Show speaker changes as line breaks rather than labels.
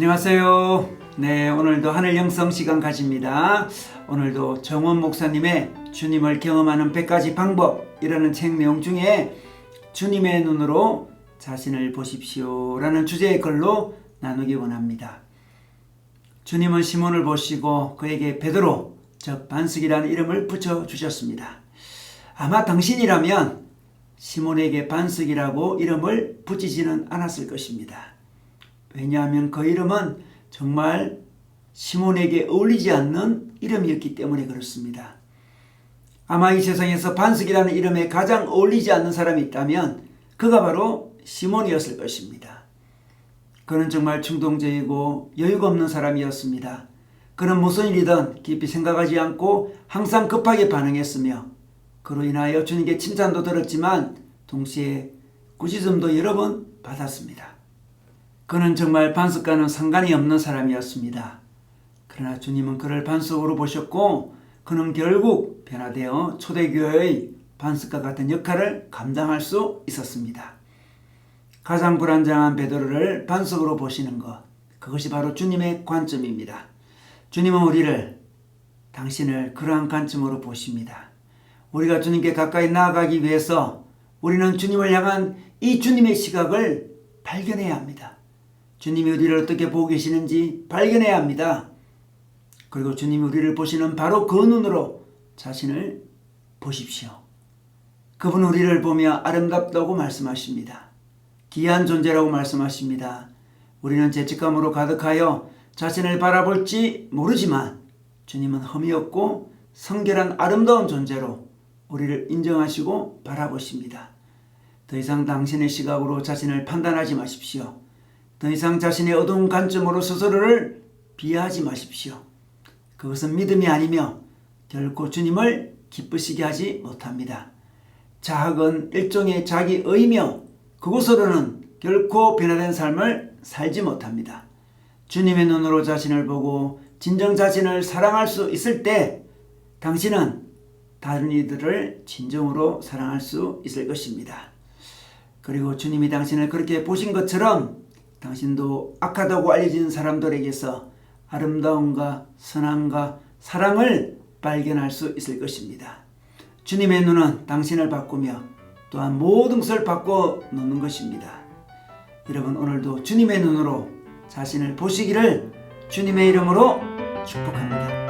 안녕하세요. 네, 오늘도 하늘 영성 시간 가집니다. 오늘도 정원 목사님의 주님을 경험하는 100가지 방법이라는 책 내용 중에 주님의 눈으로 자신을 보십시오라는 주제의 글로 나누기 원합니다. 주님은 시몬을 보시고 그에게 베드로, 즉 반석이라는 이름을 붙여 주셨습니다. 아마 당신이라면 시몬에게 반석이라고 이름을 붙이지는 않았을 것입니다. 왜냐하면 그 이름은 정말 시몬에게 어울리지 않는 이름이었기 때문에 그렇습니다. 아마 이 세상에서 반석이라는 이름에 가장 어울리지 않는 사람이 있다면 그가 바로 시몬이었을 것입니다. 그는 정말 충동적이고 여유가 없는 사람이었습니다. 그는 무슨 일이든 깊이 생각하지 않고 항상 급하게 반응했으며 그로 인하여 주님께 칭찬도 들었지만 동시에 꾸짖음도 여러 번 받았습니다. 그는 정말 반석과는 상관이 없는 사람이었습니다. 그러나 주님은 그를 반석으로 보셨고 그는 결국 변화되어 초대교회의 반석과 같은 역할을 감당할 수 있었습니다. 가장 불안정한 베드로를 반석으로 보시는 것 그것이 바로 주님의 관점입니다. 주님은 우리를 당신을 그러한 관점으로 보십니다. 우리가 주님께 가까이 나아가기 위해서 우리는 주님을 향한 이 주님의 시각을 발견해야 합니다. 주님이 우리를 어떻게 보고 계시는지 발견해야 합니다. 그리고 주님이 우리를 보시는 바로 그 눈으로 자신을 보십시오. 그분 우리를 보며 아름답다고 말씀하십니다. 귀한 존재라고 말씀하십니다. 우리는 죄책감으로 가득하여 자신을 바라볼지 모르지만 주님은 흠이 없고 성결한 아름다운 존재로 우리를 인정하시고 바라보십니다. 더 이상 당신의 시각으로 자신을 판단하지 마십시오. 더 이상 자신의 어두운 관점으로 스스로를 비하하지 마십시오. 그것은 믿음이 아니며 결코 주님을 기쁘시게 하지 못합니다. 자학은 일종의 자기 의며 그곳으로는 결코 변화된 삶을 살지 못합니다. 주님의 눈으로 자신을 보고 진정 자신을 사랑할 수 있을 때 당신은 다른 이들을 진정으로 사랑할 수 있을 것입니다. 그리고 주님이 당신을 그렇게 보신 것처럼 당신도 악하다고 알려진 사람들에게서 아름다움과 선함과 사랑을 발견할 수 있을 것입니다. 주님의 눈은 당신을 바꾸며 또한 모든 것을 바꿔 놓는 것입니다. 여러분 오늘도 주님의 눈으로 자신을 보시기를 주님의 이름으로 축복합니다.